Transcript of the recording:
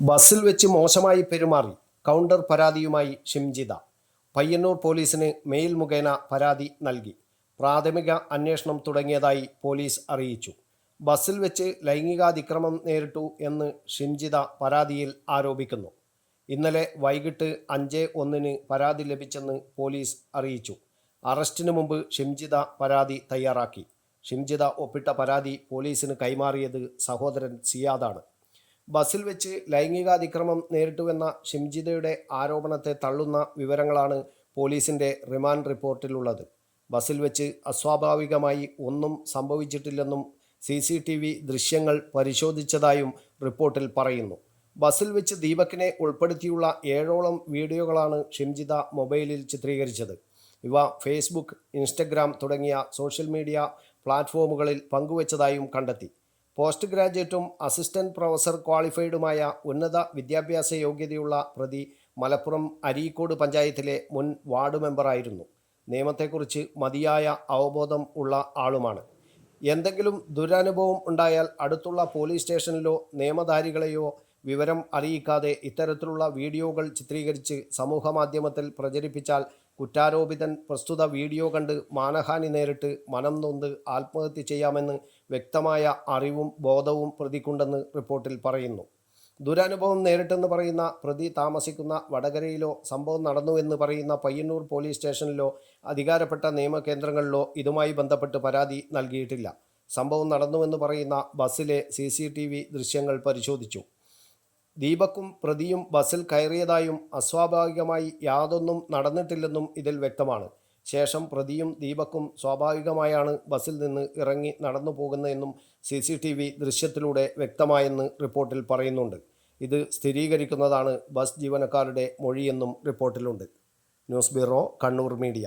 ബസ്സിൽ വെച്ച് മോശമായി പെരുമാറി കൗണ്ടർ പരാതിയുമായി ഷിംജിത. പയ്യന്നൂർ പോലീസിന് മെയിൽ മുഖേന പരാതി നൽകി. പ്രാഥമിക അന്വേഷണം തുടങ്ങിയതായി പോലീസ് അറിയിച്ചു. ബസ്സിൽ വെച്ച് ലൈംഗികാതിക്രമം നേരിട്ടു എന്ന് ഷിംജിത പരാതിയിൽ ആരോപിക്കുന്നു. ഇന്നലെ വൈകിട്ട് അഞ്ച് ഒന്നിന് പരാതി ലഭിച്ചെന്ന് പോലീസ് അറിയിച്ചു. അറസ്റ്റിന് മുമ്പ് ഷിംജിത പരാതി തയ്യാറാക്കി. ഷിംജിത ഒപ്പിട്ട പരാതി പോലീസിന് കൈമാറിയത് സഹോദരൻ സിയാദാണ്. ബസ്സിൽ വെച്ച് ലൈംഗികാതിക്രമം നേരിട്ടുവെന്ന ഷിംജിതയുടെ ആരോപണത്തെ തള്ളുന്ന വിവരങ്ങളാണ് പോലീസിന്റെ റിമാൻഡ് റിപ്പോർട്ടിലുള്ളത്. ബസിൽ വെച്ച് അസ്വാഭാവികമായി ഒന്നും സംഭവിച്ചിട്ടില്ലെന്നും സി സി ടി വി ദൃശ്യങ്ങൾ പരിശോധിച്ചതായും റിപ്പോർട്ടിൽ പറയുന്നു. ബസിൽ വെച്ച് ദീപക്കിനെ ഉൾപ്പെടുത്തിയുള്ള ഏഴോളം വീഡിയോകളാണ് ഷിംജിത മൊബൈലിൽ ചിത്രീകരിച്ചത്. ഇവ ഫേസ്ബുക്ക് ഇൻസ്റ്റഗ്രാം തുടങ്ങിയ സോഷ്യൽ മീഡിയ പ്ലാറ്റ്ഫോമുകളിൽ പങ്കുവച്ചതായും കണ്ടെത്തി. പോസ്റ്റ് ഗ്രാജുവേറ്റും അസിസ്റ്റന്റ് പ്രൊഫസർ ക്വാളിഫൈഡുമായ ഉന്നത വിദ്യാഭ്യാസ യോഗ്യതയുള്ള പ്രതി മലപ്പുറം അരീക്കോട് പഞ്ചായത്തിലെ മുൻ വാർഡ് മെമ്പറായിരുന്നു. നിയമത്തെക്കുറിച്ച് മതിയായ അവബോധം ഉള്ള ആളുമാണ്. എന്തെങ്കിലും ദുരനുഭവം ഉണ്ടായാൽ അടുത്തുള്ള പോലീസ് സ്റ്റേഷനിലോ നിയമധാരികളെയോ വിവരം അറിയിക്കാതെ ഇത്തരത്തിലുള്ള വീഡിയോകൾ ചിത്രീകരിച്ച് സമൂഹമാധ്യമത്തിൽ പ്രചരിപ്പിച്ചാൽ കുറ്റാരോപിതൻ പ്രസ്തുത വീഡിയോ കണ്ട് മാനഹാനി നേരിട്ട് മനം നൊന്ത് ആത്മഹത്യ ചെയ്യാമെന്ന് വ്യക്തമായ അറിവും ബോധവും പ്രതിക്കുണ്ടെന്ന് റിപ്പോർട്ടിൽ പറയുന്നു. ദുരനുഭവം നേരിട്ടെന്ന് പറയുന്ന പ്രതി താമസിക്കുന്ന വടകരയിലോ സംഭവം നടന്നുവെന്ന് പറയുന്ന പയ്യന്നൂർ പോലീസ് സ്റ്റേഷനിലോ അധികാരപ്പെട്ട നിയമകേന്ദ്രങ്ങളിലോ ഇതുമായി ബന്ധപ്പെട്ട് പരാതി നൽകിയിട്ടില്ല. സംഭവം നടന്നുവെന്ന് പറയുന്ന ബസ്സിലെ സി ദൃശ്യങ്ങൾ പരിശോധിച്ചു. ദീപക്കും പ്രതിയും ബസ്സിൽ കയറിയതായും അസ്വാഭാവികമായി യാതൊന്നും നടന്നിട്ടില്ലെന്നും ഇതിൽ വ്യക്തമാണ്. ശേഷം പ്രതിയും ദീപക്കും സ്വാഭാവികമായാണ് ബസ്സിൽ നിന്ന് ഇറങ്ങി നടന്നു പോകുന്നതെന്നും സി സി ടി വി ദൃശ്യത്തിലൂടെ വ്യക്തമായെന്ന് റിപ്പോർട്ടിൽ പറയുന്നുണ്ട്. ഇത് സ്ഥിരീകരിക്കുന്നതാണ് ബസ് ജീവനക്കാരുടെ മൊഴിയെന്നും റിപ്പോർട്ടിലുണ്ട്. News bureau Kannur media.